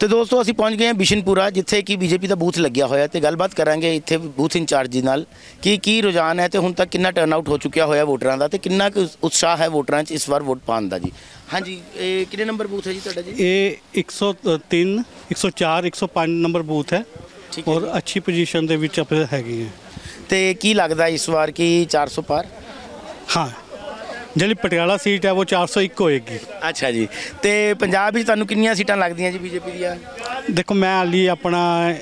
ਤੇ ਦੋਸਤੋ ਅਸੀਂ ਪਹੁੰਚ ਗਏ ਹਾਂ ਬਿਸ਼ਨਪੁਰਾ ਜਿੱਥੇ ਕਿ ਬੀਜੇਪੀ ਦਾ ਬੂਥ ਲੱਗਿਆ ਹੋਇਆ ਤੇ ਗੱਲਬਾਤ ਕਰਾਂਗੇ ਇੱਥੇ ਬੂਥ ਇੰਚਾਰਜ ਜੀ ਨਾਲ ਕਿ ਕੀ ਰੁਝਾਨ ਹੈ ਤੇ ਹੁਣ ਤੱਕ ਕਿੰਨਾ ਟਰਨਆਊਟ ਹੋ ਚੁੱਕਿਆ ਹੋਇਆ ਵੋਟਰਾਂ ਦਾ ਤੇ ਕਿੰਨਾ ਕੁ ਉਤਸ਼ਾਹ ਹੈ ਵੋਟਰਾਂ 'ਚ ਇਸ ਵਾਰ ਵੋਟ ਪਾਉਣ ਦਾ ਜੀ? ਹਾਂਜੀ ਇਹ ਕਿੰਨੇ ਨੰਬਰ ਬੂਥ ਹੈ ਜੀ ਤੁਹਾਡਾ ਜੀ? ਇਹ 103 104 105 ਨੰਬਰ ਬੂਥ ਹੈ ਠੀਕ ਹੈ ਔਰ ਅੱਛੀ ਪੋਜੀਸ਼ਨ ਦੇ ਵਿੱਚ ਆਪਾਂ ਹੈਗੇ ਹਾਂ। ਤੇ ਕੀ ਲੱਗਦਾ ਇਸ ਵਾਰ ਕੀ 400 ਪਾਰ? ਹਾਂ ਜਿਹੜੀ ਪਟਿਆਲਾ ਸੀਟ ਹੈ ਉਹ 401 ਹੋਏਗੀ। ਅੱਛਾ ਜੀ। ਤੇ ਪੰਜਾਬ ਵਿੱਚ ਤੁਹਾਨੂੰ ਕਿੰਨੀਆਂ ਸੀਟਾਂ ਲੱਗਦੀਆਂ ਜੀ ਬੀਜੇਪੀ ਦੀਆਂ? ਦੇਖੋ ਮੈਂ ਹਾਲੀ ਆਪਣਾ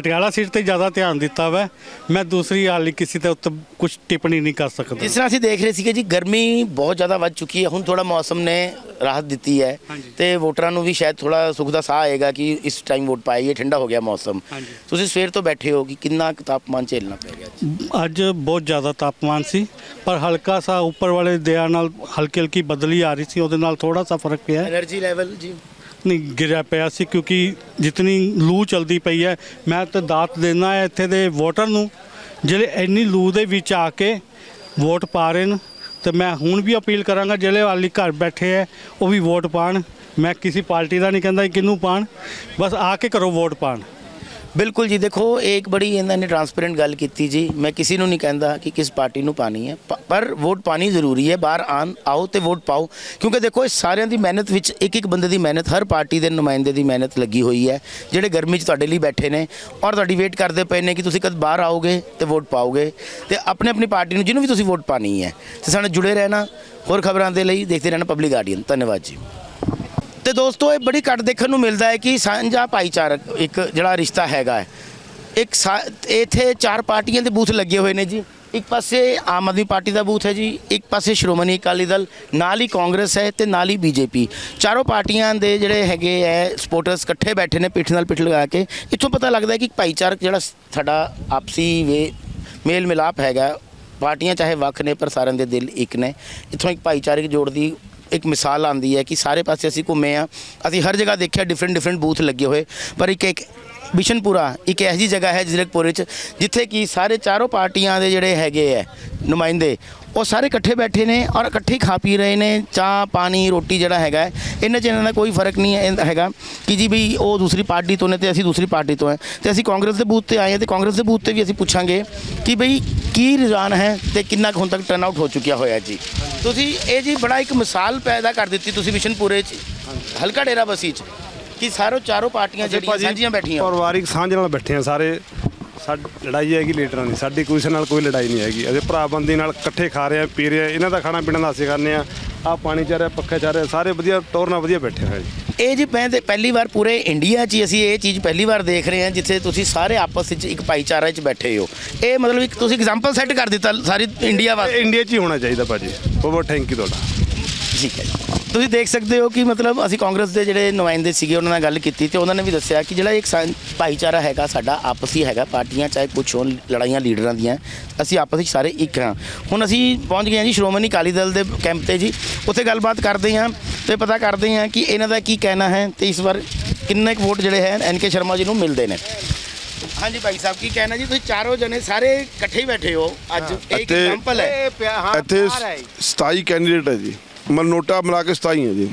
ਪਟਿਆਲਾ ਸੀਟ ਤੇ ਜ਼ਿਆਦਾ ਧਿਆਨ ਦਿੱਤਾ ਵਾ। ਮੈਂ ਦੂਸਰੀ ਹਾਲੀ ਕਿਸੇ ਤੇ ਉੱਤੇ ਕੁਝ ਟਿੱਪਣੀ ਨਹੀਂ ਕਰ ਸਕਦਾ। ਜਿਸ ਤਰ੍ਹਾਂ ਅਸੀਂ ਦੇਖ ਰਹੇ ਸੀਗੇ ਜੀ ਗਰਮੀ ਬਹੁਤ ਜ਼ਿਆਦਾ ਵੱਧ ਚੁੱਕੀ ਹੈ। ਹੁਣ ਥੋੜਾ ਮੌਸਮ ਨੇ ਰਾਹਤ ਦਿੱਤੀ ਹੈ। ਤੇ ਵੋਟਰਾਂ ਨੂੰ ਵੀ ਸ਼ਾਇਦ ਥੋੜਾ ਸੁੱਖ ਦਾ ਸਾਹ ਆਏਗਾ ਕਿ ਇਸ ਟਾਈਮ ਵੋਟ ਪਾਈਏ ਠੰਡਾ ਹੋ ਗਿਆ ਮੌਸਮ। ਤੁਸੀਂ ਸਵੇਰ ਤੋਂ ਬੈਠੇ ਹੋ ਕਿ ਕਿੰਨਾ ਤਾਪਮਾਨ ਝੇਲਣਾ ਪੈ ਗਿਆ ਅੱਜ? ਬਹੁਤ ਜ਼ਿਆਦਾ ਤਾਪਮਾਨ ਸੀ ਪਰ ਹਲਕਾ ਸਾ ਉੱਪਰ ਵਾਲੇ ਦਿਆ ਨਾਲ ਹਲਕੀ ਹਲਕੀ ਬਦਲੀ ਆ ਰਹੀ ਸੀ ਉਹਦੇ ਨਾਲ ਥੋੜਾ ਸਾ ਫ਼ਰਕ ਪਿਆ। એનર્ਜੀ ਲੈਵਲ ਜੀ। ਨਹੀਂ ਗਿਰਿਆ ਪਿਆ ਸੀ ਕਿਉਂਕਿ ਜਿਤਨੀ ਲੂ ਚਲਦੀ ਪਈ ਹੈ, ਮੈਂ ਤਾਂ ਦਾਤ ਦੇਣਾ ਹੈ ਇੱਥੇ ਦੇ ਵੋਟਰ ਨੂੰ। ਜਿਹੜੇ ਇੰਨੀ ਲੂ ਦੇ ਵਿੱਚ ਆ ਕੇ ਵੋਟ ਪਾ ਰਹੇ ਨੇ, ਤੇ ਮੈਂ ਹੁਣ ਵੀ ਅਪੀਲ ਕਰਾਂਗਾ ਜਿਹੜੇ ਵਾਲੀ ਘਰ ਬੈਠੇ ਹੈ, ਉਹ ਵੀ ਵੋਟ ਪਾਣ। ਮੈਂ ਕਿਸੇ ਪਾਰਟੀ ਦਾ ਨਹੀਂ ਕਹਿੰਦਾ ਕਿਹਨੂੰ ਪਾਣ, ਬਸ ਆ ਕੇ ਕਰੋ ਵੋਟ ਪਾਣ। ਬਿਲਕੁਲ ਜੀ, ਦੇਖੋ, ਇਹ ਇੱਕ ਬੜੀ ਇਹਨਾਂ ਨੇ ਟਰਾਂਸਪੇਰੈਂਟ ਗੱਲ ਕੀਤੀ ਜੀ। ਮੈਂ ਕਿਸੇ ਨੂੰ ਨਹੀਂ ਕਹਿੰਦਾ ਕਿ ਕਿਸ ਪਾਰਟੀ ਨੂੰ ਪਾਣੀ ਹੈ। ਪ- ਪਰ ਵੋਟ ਪਾਣੀ ਜ਼ਰੂਰੀ ਹੈ। ਬਾਹਰ ਆਣ ਆਓ ਤੇ ਵੋਟ ਪਾਓ। ਕਿਉਂਕਿ ਦੇਖੋ, ਇਹ ਸਾਰਿਆਂ ਦੀ ਮਿਹਨਤ ਵਿੱਚ ਇੱਕ ਇੱਕ ਬੰਦੇ ਦੀ ਮਿਹਨਤ, ਹਰ ਪਾਰਟੀ ਦੇ ਨੁਮਾਇੰਦੇ ਦੀ ਮਿਹਨਤ ਲੱਗੀ ਹੋਈ ਹੈ। ਜਿਹੜੇ ਗਰਮੀ 'ਚ ਤੁਹਾਡੇ ਲਈ ਬੈਠੇ ਨੇ ਔਰ ਤੁਹਾਡੀ ਵੇਟ ਕਰਦੇ ਪਏ ਨੇ ਕਿ ਤੁਸੀਂ ਕਦ ਬਾਹਰ ਆਓਗੇ ਤੇ ਵੋਟ ਪਾਓਗੇ। ਤੇ ਆਪਣੀ ਆਪਣੀ ਪਾਰਟੀ ਨੂੰ, ਜਿਹਨੂੰ ਵੀ ਤੁਸੀਂ ਵੋਟ ਪਾਣੀ ਹੈ। ਤੇ ਸਾਡੇ ਨਾਲ ਜੁੜੇ ਰਹਿਣਾ, ਹੋਰ ਖਬਰਾਂ ਦੇ ਲਈ ਦੇਖਦੇ ਰਹਿਣਾ ਪਬਲਿਕ ਗਾਰਡੀਅਨ ਧੰਨਵਾਦ ਜੀ। ਤੇ ਦੋਸਤੋ, ਇਹ ਬੜੀ ਘੱਟ ਦੇਖਣ ਨੂੰ ਮਿਲਦਾ ਹੈ ਕਿ ਸਾਂਝਾ ਭਾਈਚਾਰਕ ਇੱਕ ਜਿਹੜਾ ਰਿਸ਼ਤਾ ਹੈਗਾ ਹੈ। ਇੱਕ ਸਾ- ਇੱਥੇ ਚਾਰ ਪਾਰਟੀਆਂ ਦੇ ਬੂਥ ਲੱਗੇ ਹੋਏ ਨੇ ਜੀ। ਇੱਕ ਪਾਸੇ ਆਮ ਆਦਮੀ ਪਾਰਟੀ ਦਾ ਬੂਥ ਹੈ ਜੀ, ਇੱਕ ਪਾਸੇ ਸ਼੍ਰੋਮਣੀ ਅਕਾਲੀ ਦਲ, ਨਾਲ ਹੀ ਕਾਂਗਰਸ ਹੈ ਤੇ ਨਾਲ ਹੀ ਬੀਜੇਪੀ। ਚਾਰੋਂ ਪਾਰਟੀਆਂ ਦੇ ਜਿਹੜੇ ਹੈਗੇ ਹੈ ਸਪੋਰਟਰਸ ਇਕੱਠੇ ਬੈਠੇ ਨੇ ਪਿੱਠ ਨਾਲ ਪਿੱਠ ਲਗਾ ਕੇ। ਇੱਥੋਂ ਪਤਾ ਲੱਗਦਾ ਹੈ ਕਿ ਭਾਈਚਾਰਕ ਜਿਹੜਾ ਸਾਡਾ ਆਪਸੀ ਵੇ ਮੇਲ ਮਿਲਾਪ ਹੈਗਾ। ਪਾਰਟੀਆਂ ਚਾਹੇ ਵੱਖ ਨੇ, ਪਰ ਸਾਰਿਆਂ ਦੇ ਦਿਲ ਇੱਕ ਨੇ। ਇੱਥੋਂ ਇੱਕ ਭਾਈਚਾਰਕ ਜੋੜ ਦੀ ਇੱਕ ਮਿਸਾਲ ਆਂਦੀ ਹੈ ਕਿ ਸਾਰੇ ਪਾਸੇ ਅਸੀਂ ਘੁੰਮੇ ਆ ਅਸੀਂ ਹਰ ਜਗ੍ਹਾ ਦੇਖਿਆ ਡਿਫਰੈਂਟ ਡਿਫਰੈਂਟ ਬੂਥ ਲੱਗੇ ਹੋਏ। ਪਰ ਇੱਕ ਇੱਕ ਬਿਸ਼ਨਪੁਰਾ ਇੱਕ ਇਹੋ ਜਿਹੀ ਜਗ੍ਹਾ ਹੈ ਜ਼ਿਲ੍ਹੇਪੁਰ ਵਿੱਚ, ਜਿੱਥੇ ਕਿ ਸਾਰੇ ਚਾਰੋਂ ਪਾਰਟੀਆਂ ਦੇ ਜਿਹੜੇ ਹੈਗੇ ਹੈ, ਨੁਮਾਇੰਦੇ, ਉਹ ਸਾਰੇ ਇਕੱਠੇ ਬੈਠੇ ਨੇ ਔਰ ਇਕੱਠੇ ਖਾ ਪੀ ਰਹੇ ਨੇ। ਚਾਹ, ਪਾਣੀ, ਰੋਟੀ ਜਿਹੜਾ ਹੈਗਾ ਇਹਨਾਂ 'ਚ ਇਹਨਾਂ ਦਾ ਕੋਈ ਫ਼ਰਕ ਨਹੀਂ ਹੈ। ਹੈਗਾ ਕਿ ਜੀ ਵੀ ਉਹ ਦੂਸਰੀ ਪਾਰਟੀ ਤੋਂ ਨੇ ਤੇ ਅਸੀਂ ਦੂਸਰੀ ਪਾਰਟੀ ਤੋਂ ਹੈ। ਤੇ ਅਸੀਂ ਕਾਂਗਰਸ ਦੇ ਬੂਥ ਤੇ ਆਏ ਹਾਂ ਤੇ ਕਾਂਗਰਸ ਦੇ ਬੂਥ ਤੇ ਵੀ ਅਸੀਂ ਪੁੱਛਾਂਗੇ ਕਿ ਬਈ ਕੀ ਰੁਝਾਨ ਹੈ ਤੇ ਕਿੰਨਾ ਕੁ ਹੁਣ ਤੱਕ ਟਰਨ ਆਊਟ ਹੋ ਚੁੱਕਿਆ ਹੋਇਆ ਜੀ? ਤੁਸੀਂ ਇਹ ਜੀ ਬੜਾ ਇੱਕ ਮਿਸਾਲ ਪੈਦਾ ਕਰ ਦਿੱਤੀ ਤੁਸੀਂ ਵਿਸ਼ਨਪੁਰੇ 'ਚ। ਹਲਕਾ ਡੇਰਾ ਬਸੀ 'ਚ। ਕਿ ਸਾਰੋ ਚਾਰੋਂ ਪਾਰਟੀਆਂ ਜਿਹੜੀਆਂ ਸਾਂਝੀਆਂ ਬੈਠੀਆਂ। ਪਰਿਵਾਰਿਕ ਸਾਂਝ ਨਾਲ ਬੈਠੇ ਆ ਸਾਰੇ। ਸਾਡੀ ਲੜਾਈ ਹੈਗੀ ਲੀਡਰਾਂ ਦੀ ਸਾਡੀ ਕਿਸੇ ਨਾਲ ਕੋਈ ਲੜਾਈ ਨਹੀਂ ਹੈਗੀ। ਅਸੀਂ ਭਰਾਬੰਦੀ ਨਾਲ ਇਕੱਠੇ ਖਾ ਰਹੇ ਆ ਪੀ ਰਹੇ ਆ ਇਹਨਾਂ ਦਾ ਖਾਣਾ ਪੀਣਾ ਦਾ ਅਸੀਂ ਕਰਨੇ ਆ ਆ ਪਾਣੀ ਚਾਹ ਰਿਹਾ ਪੱਖੇ ਚਾਹ ਰਿਹਾ ਸਾਰੇ ਵਧੀਆ ਟੌਰ ਨਾਲ ਵਧੀਆ ਬੈਠੇ ਹੋਏ ਜੀ। ਇਹ ਜੀ ਤੇ ਪਹਿਲੀ ਵਾਰ ਪੂਰੇ ਇੰਡੀਆ 'ਚ ਹੀ ਅਸੀਂ ਇਹ ਚੀਜ਼ ਪਹਿਲੀ ਵਾਰ ਦੇਖ ਰਹੇ ਹਾਂ ਜਿੱਥੇ ਤੁਸੀਂ ਸਾਰੇ ਆਪਸ ਵਿੱਚ ਇੱਕ ਭਾਈਚਾਰੇ 'ਚ ਬੈਠੇ ਹੋ। ਇਹ ਮਤਲਬ ਇੱਕ ਤੁਸੀਂ ਐਗਜ਼ਾਮਪਲ ਸੈੱਟ ਕਰ ਦਿੱਤਾ ਸਾਰੀ ਇੰਡੀਆ ਵਾਸਤੇ। ਇਹ ਇੰਡੀਆ 'ਚ ਹੀ ਹੋਣਾ ਚਾਹੀਦਾ ਭਾਜੀ। ਬਹੁਤ ਬਹੁਤ ਥੈਂਕ ਯੂ ਤੁਹਾਡਾ। ਠੀਕ ਹੈ ਜੀ। ਤੁਸੀਂ ਦੇਖ ਸਕਦੇ ਹੋ ਕਿ ਮਤਲਬ ਅਸੀਂ ਕਾਂਗਰਸ ਦੇ ਜਿਹੜੇ ਨੁਮਾਇੰਦੇ ਸੀਗੇ ਉਹਨਾਂ ਨਾਲ ਗੱਲ ਕੀਤੀ ਤੇ ਉਹਨਾਂ ਨੇ ਵੀ ਦੱਸਿਆ ਕਿ ਜਿਹੜਾ ਇੱਕ ਭਾਈਚਾਰਾ ਹੈਗਾ ਸਾਡਾ ਆਪਸੀ ਹੈਗਾ ਪਾਰਟੀਆਂ ਚਾਹੇ ਕੁਛ ਹੋਣ ਲੜਾਈਆਂ ਲੀਡਰਾਂ ਦੀਆਂ ਅਸੀਂ ਆਪਸ ਵਿੱਚ ਸਾਰੇ ਇੱਕ ਹਾਂ। ਹੁਣ ਅਸੀਂ ਪਹੁੰਚ ਗਏ ਹਾਂ ਜੀ ਸ਼੍ਰੋਮਣੀ ਅਕਾਲੀ ਦਲ ਦੇ ਕੈਂਪ ਤੇ ਜੀ ਉੱਥੇ ਗੱਲਬਾਤ ਕਰਦੇ ਹਾਂ ਤੇ ਪਤਾ ਕਰਦੇ ਹਾਂ ਕਿ ਇਹਨਾਂ ਦਾ ਕੀ ਕਹਿਣਾ ਹੈ ਤੇ ਇਸ ਵਾਰ ਕਿੰਨੇ ਕੁ ਵੋਟ ਜਿਹੜੇ ਹੈ ਐਨ ਕੇ ਸ਼ਰਮਾ ਜੀ ਨੂੰ ਮਿਲਦੇ ਨੇ। ਹਾਂਜੀ ਭਾਈ ਸਾਹਿਬ ਕੀ ਕਹਿਣਾ ਜੀ? ਤੁਸੀਂ ਚਾਰੋਂ ਜਣੇ ਸਾਰੇ ਇਕੱਠੇ ਹੀ ਬੈਠੇ ਹੋ ਅੱਜ। ਇੱਕ ਐਗਜ਼ਾਮਪਲ ਹੈ। ਇੱਥੇ 27 ਕੈਂਡੀਡੇਟ ਹੈ ਜੀ। ਮਨ ਨੋਟਾ ਮਿਲਾ ਕੇ 27 ਹੈ ਜੀ।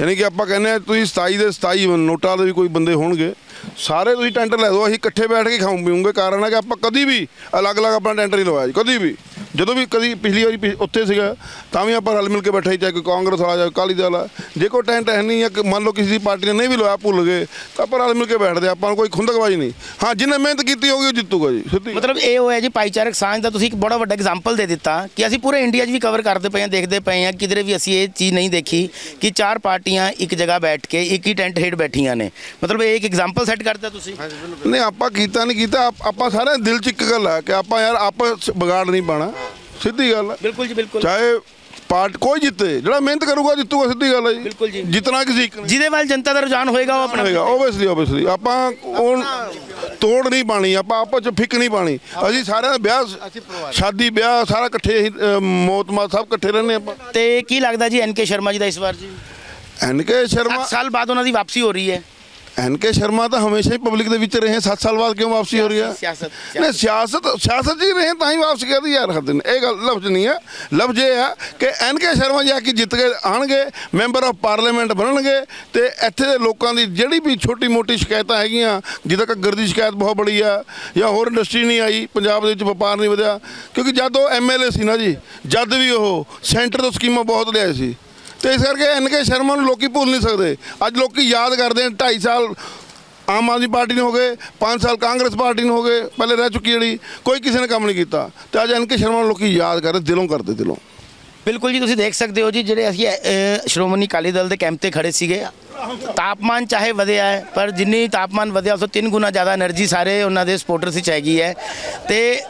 ਯਾਨੀ ਕਿ ਆਪਾਂ ਕਹਿੰਦੇ ਆ ਤੁਸੀਂ 27 ਦੇ 27 ਨੋਟਾ ਦੇ ਵੀ ਕੋਈ ਬੰਦੇ ਹੋਣਗੇ, ਸਾਰੇ ਤੁਸੀਂ ਟੈਂਟਰ ਲੈ ਦਿਓ ਅਸੀਂ ਇਕੱਠੇ ਬੈਠ ਕੇ ਖਾਉਂ ਪੀਉਂਗੇ ਕਾਰਨ ਹੈ ਕਿ ਆਪਾਂ ਕਦੀ ਵੀ ਅਲੱਗ-ਅਲੱਗ ਆਪਣਾ ਟੈਂਟਰ ਨਹੀਂ ਲਵਾਇਆ ਜੀ, ਕਦੀ ਵੀ। ਜਦੋਂ ਵੀ ਕਦੀ ਪਿਛਲੀ ਵਾਰੀ ਪਿਛ- ਉੱਥੇ ਸੀਗਾ ਤਾਂ ਵੀ ਆਪਾਂ ਰਲ ਮਿਲ ਕੇ ਬੈਠੇ ਸੀ, ਚਾਹੇ ਕੋਈ ਕਾਂਗਰਸ ਵਾਲਾ ਚਾਹੇ ਅਕਾਲੀ ਦਲ ਆ ਜੇ ਕੋਈ ਟੈਂਟ ਹੈ ਨਹੀਂ ਜਾਂ ਕਿ ਮੰਨ ਲਓ ਕਿਸੇ ਦੀ ਪਾਰਟੀ ਨੇ ਨਹੀਂ ਵੀ ਲਵਾਇਆ ਭੁੱਲ ਗਏ ਤਾਂ ਆਪਾਂ ਰਲ ਮਿਲ ਕੇ ਬੈਠਦੇ ਆਪਾਂ ਨੂੰ ਕੋਈ ਖੁੰਦਕਬਾਜ਼ੀ ਨਹੀਂ। ਹਾਂ ਜਿਹਨੇ ਮਿਹਨਤ ਕੀਤੀ ਹੋਊਗੀ ਉਹ ਜਿੱਤੂਗਾ ਜੀ ਸਿੱਧੀ। ਮਤਲਬ ਇਹ ਹੋਇਆ ਜੀ ਭਾਈਚਾਰਕ ਸਾਂਝ ਦਾ ਤੁਸੀਂ ਇੱਕ ਬੜਾ ਵੱਡਾ ਐਗਜ਼ਾਮਪਲ ਦੇ ਦਿੱਤਾ ਕਿ ਅਸੀਂ ਪੂਰੇ ਇੰਡੀਆ 'ਚ ਵੀ ਕਵਰ ਕਰਦੇ ਪਏ ਹਾਂ ਦੇਖਦੇ ਪਏ ਹਾਂ ਕਿਧਰੇ ਵੀ ਅਸੀਂ ਇਹ ਚੀਜ਼ ਨਹੀਂ ਦੇਖੀ ਕਿ ਚਾਰ ਪਾਰਟੀਆਂ ਇੱਕ ਜਗ੍ਹਾ ਬੈਠ ਕੇ ਇੱਕ ਹੀ ਟੈਂਟ ਹੇਠ ਬੈਠੀਆਂ ਨੇ। ਮਤਲਬ ਇਹ ਇੱਕ ਐਗਜ਼ਾਮਪਲ ਸੈੱਟ ਕਰਤਾ ਤੁਸੀਂ? ਨਹੀਂ ਆਪਾਂ ਕੀਤਾ ਨਹੀਂ ਕੀਤਾ ਆਪ- ਆਪਾਂ ਸਾਰੇ ਦਿਲ ਚ ਇੱਕ ਗੱਲ ਹੈ ਕਿ ਆਪਾਂ ਯਾਰ ਆਪਸ 'ਚ ਵਿਗਾੜ ਨਹੀਂ ਪਾਣਾ। ਸਿੱਧੀ ਗੱਲ ਹੈ। ਬਿਲਕੁਲ ਜੀ ਬਿਲਕੁਲ। ਚਾਹੇ ਪਾਰਟ ਕੋਈ ਜਿੱਤੇ ਜਿਹੜਾ ਮਿਹਨਤ ਕਰੂਗਾ ਜਿੱਤੂਗਾ ਸਿੱਧੀ ਗੱਲ ਹੈ ਜੀ। ਬਿਲਕੁਲ ਜੀ। ਜਿਤਨਾ ਕਿਸੇ ਇੱਕ ਨੇ। ਜਿਹਦੇ ਵੱਲ ਜਨਤਾ ਦਾ ਰੁਝਾਨ ਹੋਏਗਾ ਉਹ ਆਪਣਾ ਹੋਏਗਾ ਓਬਵੀਅਸਲੀ ਓਬਵੀਅਸਲੀ ਆਪਾਂ ਉਹ ਤੋੜ ਨਹੀਂ ਪਾਣੀ ਆਪਾਂ ਆਪਸ ਚ ਫਿੱਕ ਨਹੀਂ ਪਾਣੀ। ਅਸੀਂ ਸਾਰਿਆਂ ਦਾ ਵਿਆਹ ਸ਼ਾਦੀ ਵਿਆਹ ਸਾਰਾ ਇਕੱਠੇ ਹੀ, ਮੌਤ ਮਾਤ ਸਭ ਇਕੱਠੇ ਰਹਿੰਦੇ ਆਪਾਂ। ਤੇ ਕੀ ਲੱਗਦਾ ਜੀ ਐਨ ਕੇ ਸ਼ਰਮਾ ਜੀ ਦਾ ਇਸ ਵਾਰ ਜੀ? ਐਨ ਕੇ ਸ਼ਰਮਾ 7 ਸਾਲ ਬਾਅਦ ਉਹਨਾਂ ਦੀ ਵਾਪਸੀ ਹੋ ਰਹੀ ਹੈ। ਐਨ ਕੇ ਸ਼ਰਮਾ ਤਾਂ ਹਮੇਸ਼ਾ ਹੀ ਪਬਲਿਕ ਦੇ ਵਿੱਚ ਰਹੇ 7 ਸਾਲ ਬਾਅਦ ਕਿਉਂ ਵਾਪਸੀ ਹੋ ਰਹੀ ਹੈ? ਸਿਆਸਤ- ਨਹੀਂ ਸਿਆਸਤ ਸਿਆਸਤ ਜੀ ਰਹੇ ਤਾਂ ਹੀ ਵਾਪਸ ਗਿਆ ਯਾਰ ਹਰ ਦਿਨ। ਇਹ ਗੱਲ ਲਫ਼ਜ਼ ਨਹੀਂ ਹੈ। ਲਫ਼ਜ਼ ਇਹ ਹੈ ਕਿ ਐਨ ਕੇ ਸ਼ਰਮਾ ਜਾ ਕੇ ਜਿੱਤ ਕੇ ਆਣਗੇ ਮੈਂਬਰ ਆਫ ਪਾਰਲੀਮੈਂਟ ਬਣਨਗੇ ਤੇ ਇੱਥੇ ਦੇ ਲੋਕਾਂ ਦੀ ਜਿਹੜੀ ਵੀ ਛੋਟੀ ਮੋਟੀ ਸ਼ਿਕਾਇਤਾਂ ਹੈਗੀਆਂ ਜਿੱਦਾਂ ਘੱਗਰ ਦੀ ਸ਼ਿਕਾਇਤ ਬਹੁਤ ਬੜੀ ਆ ਜਾਂ ਹੋਰ ਇੰਡਸਟਰੀ ਨਹੀਂ ਆਈ ਪੰਜਾਬ ਦੇ ਵਿੱਚ ਵਪਾਰ ਨਹੀਂ ਵਧਿਆ ਕਿਉਂਕਿ ਜਦ ਉਹ ਐਮਐਲਏ ਸੀ ਨਾ ਜੀ ਜਦ ਵੀ ਉਹ ਸੈਂਟਰ ਤੋਂ ਸਕੀਮਾਂ ਬਹੁਤ ਲਿਆਏ ਸੀ। ਤੇ ਇਸ ਕਰਕੇ ਐਨ ਕੇ ਸ਼ਰਮਾ ਨੂੰ ਲੋਕੀ ਭੁੱਲ ਨਹੀਂ ਸਕਦੇ। ਅੱਜ ਲੋਕੀ ਯਾਦ ਕਰਦੇ ਨੇ 2.5 ਸਾਲ ਆਮ ਆਦਮੀ ਪਾਰਟੀ ਨੇ ਹੋ ਗਏ 5 ਸਾਲ ਕਾਂਗਰਸ ਪਾਰਟੀ ਨੇ ਹੋ ਗਏ, ਪਹਿਲੇ ਰਹਿ ਚੁੱਕੀ ਜਿਹੜੀ, ਕੋਈ ਕਿਸੇ ਨੇ ਕੰਮ ਨਹੀਂ ਕੀਤਾ। ਤੇ ਅੱਜ ਐਨ ਕੇ ਸ਼ਰਮਾ ਨੂੰ ਲੋਕੀ ਯਾਦ ਕਰਦੇ, ਦਿਲੋਂ ਕਰਦੇ, ਦਿਲੋਂ। ਬਿਲਕੁਲ ਜੀ, ਤੁਸੀਂ ਦੇਖ ਸਕਦੇ ਹੋ ਜੀ, ਜਿਹੜੇ ਅਸੀਂ ਸ਼੍ਰੋਮਣੀ ਅਕਾਲੀ ਦਲ ਦੇ ਕੈਂਪ ਤੇ ਖੜੇ ਸੀਗੇ। ਤਾਪਮਾਨ ਚਾਹੇ ਵਧਿਆ ਹੈ, ਪਰ ਜਿੰਨੀ ਤਾਪਮਾਨ ਵਧਿਆ, ਉਸ ਤੋਂ ਤਿੰਨ ਗੁਣਾ ਜ਼ਿਆਦਾ એનર્ਜੀ ਸਾਰੇ ਉਹਨਾਂ ਦੇ ਸਪੋਰਟਰ ਸੀ ਚਾਹੀਦੀ ਹੈ। ਤੇ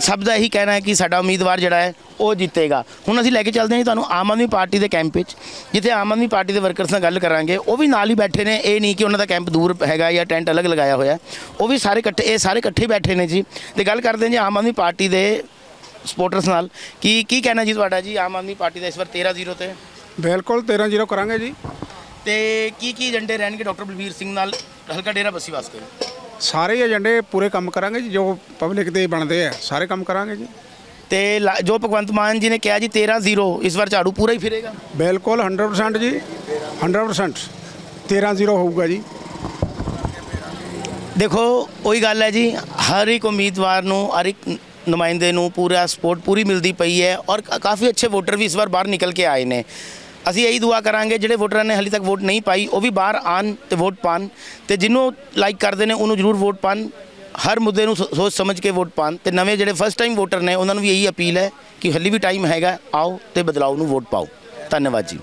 ਸਭ ਦਾ ਇਹੀ ਕਹਿਣਾ ਹੈ ਕਿ ਸਾਡਾ ਉਮੀਦਵਾਰ ਜਿਹੜਾ ਹੈ ਉਹ ਜਿੱਤੇਗਾ। ਹੁਣ ਅਸੀਂ ਲੈ ਕੇ ਚੱਲਦੇ ਹਾਂ ਜੀ ਤੁਹਾਨੂੰ ਆਮ ਆਦਮੀ ਪਾਰਟੀ ਦੇ ਕੈਂਪ ਵਿੱਚ। ਜਿੱਥੇ ਆਮ ਆਦਮੀ ਪਾਰਟੀ ਦੇ ਵਰਕਰਸ ਨਾਲ ਗੱਲ ਕਰਾਂਗੇ। ਉਹ ਵੀ ਨਾਲ ਹੀ ਬੈਠੇ ਨੇ। ਇਹ ਨਹੀਂ ਕਿ ਉਹਨਾਂ ਦਾ ਕੈਂਪ ਦੂਰ ਹੈਗਾ ਜਾਂ ਟੈਂਟ ਅਲੱਗ ਲਗਾਇਆ ਹੋਇਆ। ਉਹ ਵੀ ਸਾਰੇ ਇਕੱਠੇ ਇਹ ਸਾਰੇ ਇਕੱਠੇ ਬੈਠੇ ਨੇ ਜੀ। ਤੇ ਗੱਲ ਕਰਦੇ ਹਾਂ ਜੀ ਆਮ ਆਦਮੀ ਪਾਰਟੀ ਦੇ ਸਪੋਰਟਰਸ ਨਾਲ। ਕੀ ਕੀ ਕਹਿਣਾ ਜੀ ਤੁਹਾਡਾ ਜੀ ਆਮ ਆਦਮੀ ਪਾਰਟੀ ਦਾ ਇਸ ਵਾਰ 13-0 ਤੇ? ਬਿਲਕੁਲ 13 ਜ਼ੀਰੋ ਕਰਾਂਗੇ ਜੀ। ਤੇ ਕੀ ਕੀ ਏਜੰਡੇ ਰਹਿਣਗੇ ਡਾਕਟਰ ਬਲਬੀਰ ਸਿੰਘ ਨਾਲ? ਹਲਕਾ ਡੇਰਾ ਬੱਸੀ ਵਾਸਤੇ। ਸਾਰੇ ਏਜੰਡੇ ਪੂਰੇ ਕੰਮ ਕਰਾਂਗੇ ਜੀ ਜੋ ਪਬਲਿਕ ਦੇ ਬਣਦੇ ਆ ਸਾਰੇ ਕੰਮ ਕਰਾਂਗੇ ਜੀ। ਤੇ ਲਾ- ਜੋ ਭਗਵੰਤ ਮਾਨ ਜੀ ਨੇ ਕਿਹਾ ਜੀ 13-0 ਇਸ ਵਾਰ ਝਾੜੂ ਪੂਰਾ ਹੀ ਫਿਰੇਗਾ? ਬਿਲਕੁਲ 100% ਜੀ 100% 13 ਜ਼ੀਰੋ ਹੋਊਗਾ ਜੀ। ਦੇਖੋ ਉਹੀ ਗੱਲ ਹੈ ਜੀ ਹਰ ਇੱਕ ਉਮੀਦਵਾਰ ਨੂੰ ਹਰ ਇੱਕ ਨੁਮਾਇੰਦੇ ਨੂੰ ਪੂਰਾ ਸਪੋਰਟ ਪੂਰੀ ਮਿਲਦੀ ਪਈ ਹੈ ਔਰ ਕਾ- ਕਾਫੀ ਅੱਛੇ ਵੋਟਰ ਵੀ ਇਸ ਵਾਰ ਬਾਹਰ ਨਿਕਲ ਕੇ ਆਏ ਨੇ। ਅਸੀਂ ਇਹੀ ਦੁਆ ਕਰਾਂਗੇ, ਜਿਹੜੇ ਵੋਟਰਾਂ ਨੇ ਹਾਲੇ ਤੱਕ ਵੋਟ ਨਹੀਂ ਪਾਈ, ਉਹ ਵੀ ਬਾਹਰ ਆਣ ਤੇ ਵੋਟ ਪਾਣ ਤੇ ਜਿਹਨੂੰ ਲਾਈਕ ਕਰਦੇ ਨੇ, ਉਹਨੂੰ ਜ਼ਰੂਰ ਵੋਟ ਪਾਣ ਹਰ ਮੁੱਦੇ ਨੂੰ ਸੋਚ ਸਮਝ ਕੇ ਵੋਟ ਪਾਣ ਤੇ ਨਵੇਂ ਜਿਹੜੇ ਫਸਟ ਟਾਈਮ ਵੋਟਰ ਨੇ, ਉਹਨਾਂ ਨੂੰ ਵੀ ਇਹੀ ਅਪੀਲ ਹੈ ਕਿ ਹਾਲੇ ਵੀ ਟਾਈਮ ਹੈਗਾ, ਆਓ ਤੇ ਬਦਲਾਅ ਨੂੰ ਵੋਟ ਪਾਓ। ਧੰਨਵਾਦ ਜੀ।